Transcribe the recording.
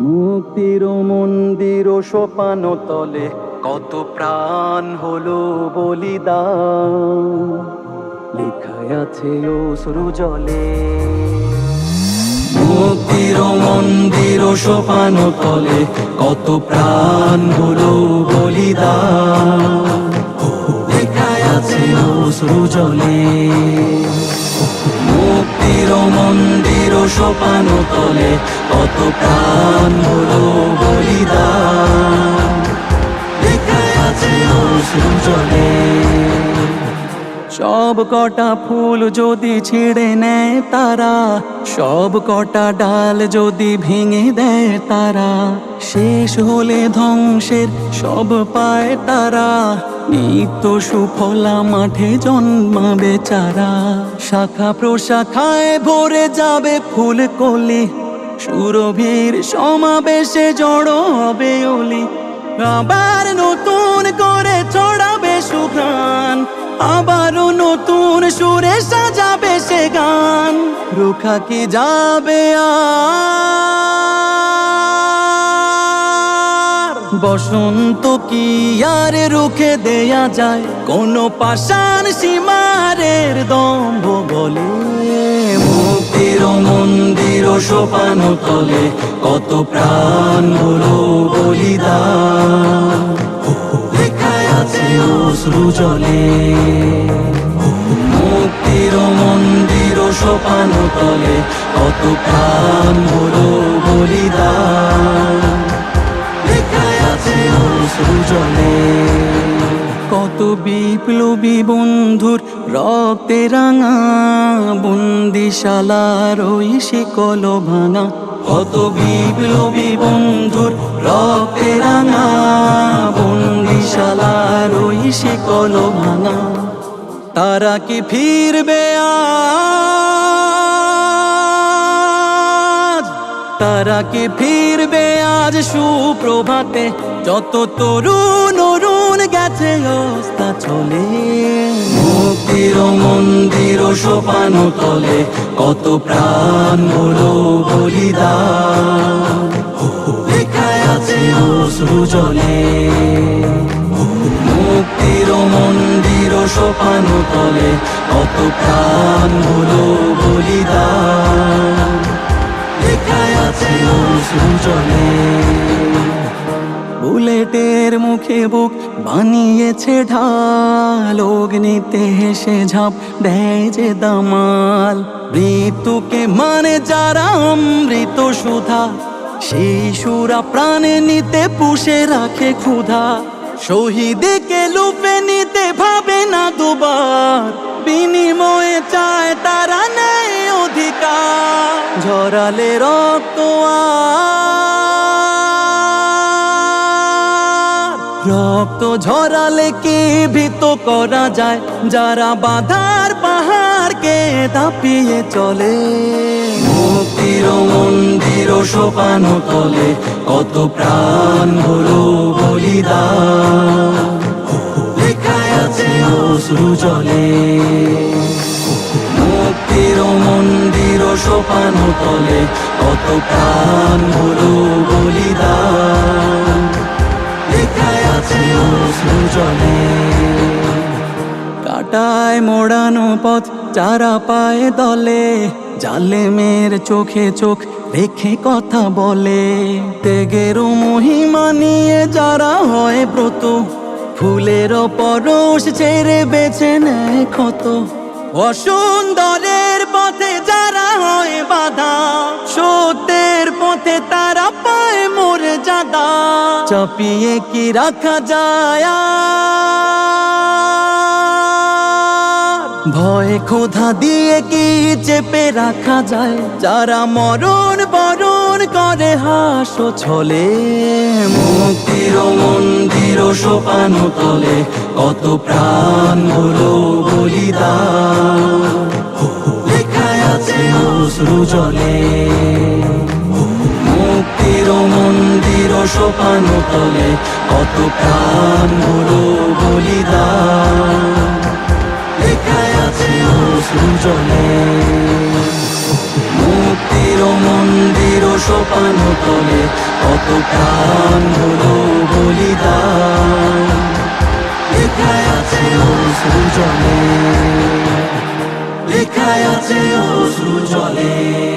মুক্তির মন্দির সোপান তলে কত প্রাণ হলো বলিদান। লেখা আছে সরু জলে। মুক্তির মন্দির সোপান তলে কত প্রাণ হলো বলিদান। লেখায় আছে সরু জলে। মুক্তির মন্দির সোপান তলে কত প্রাণ হলো বলিদান। আছে সব কটা ফুল যদি ছিঁড়ে নেয় তারা, সব কটা ডাল যদি ভেঙে দেয় তারা, শেষ হলে ধ্বংসের সব পায় তারা। নিত্য সুফলা মাঠে জন্মাবে চারা। শাখা প্রশাখায় ভরে যাবে ফুল কলি সুরভীর সমাবেশে জড়ো হবে অলি। আবার নতুন করে ছড়াবে সুঘ্রাণ। আবারও নতুন সুরে সাজাবে সে গান। রুখা কি যাবে আর বসন্ত কি আর রুখে দেয়া যায়? কোন পাষাণ সীমারের দম্ভ বলে। মুক্তির মন্দির সোপান তলে কত প্রাণ হলো বলিদান। লেখায় মুক্তির মন্দির সোপান তলে কত প্রাণ হলো জলে কত বিপ্লবী বন্ধুর রক্তে রাঙা বন্দিশালার ওই শিকল ভাঙা। কত বিপ্লবী বন্ধুর রক্তে রাঙা বন্দিশালার ওই শিকল ভাঙা। তারা কি ফিরবে আজ? তারা কি ফিরবে আজ সুপ্রভাতে যত তরুণ অরুণ গেছে অস্তা চলে। মুক্তির মন্দির সোপান তলে কত প্রাণ হলো বলিদান। লেখায় আছে অশ্রু জলে। মুক্তির মন্দির সোপান তলে কত প্রাণ হলো বলিদান। বুলেটের মুখে বুক বানিয়েছে ঢাল। অগ্নিতে হেসে ঝাঁপ দেয় যে দামাল। মৃত্যুকে মানে যারা অমৃত সুধা সেই সুরা প্রাণে নিতে পুষে রাখে ক্ষুধা। শহীদকে লুপে নিতে ভাবে না দুবার, বিনিময়ে চায় তারা অধিকার ঝরালে রক্ত রক্ত ঝরালে কি ভীত করা যায়? যারা বাধার পাহাড়কে দাপিয়ে চলে। মুক্তির মন্দির সোপান তলে কত প্রাণ হলো বলিদান। লেখায় মুক্তির মন্দির সোপান তলে কত প্রাণ হলো বলিদান। লেখায় আছে অশ্রু জলে। কাটায় মোড়ানো পথ চারা পায়ে দলে, জালেমের চোখে চোখ রেখে কথা বলে। তেগের মহিমা নিয়ে যারা হয় ব্রত, ফুলের পরশ ছেড়ে বেছে নেয় ক্ষত। অসুন্দরের পথে হয় বাধা, সত্যের পথে তারা পায় মোর জাদা। চাপিয়ে কি রাখা যায় ভয় ক্ষোধা দিয়ে কি চেপে রাখা যায়? যারা মরণ বরণ করে হাসো ছলে, মুক্তির মন্দির সোপান তলে, কত প্রাণ সোপান তলে কত প্রাণ হলো বলিদান। লেখায় আছে জলে মুক্তির মন্দির সোপান তলে কত প্রাণ হলো বলিদান। লেখায় আছে জলে লেখায় আছে জলে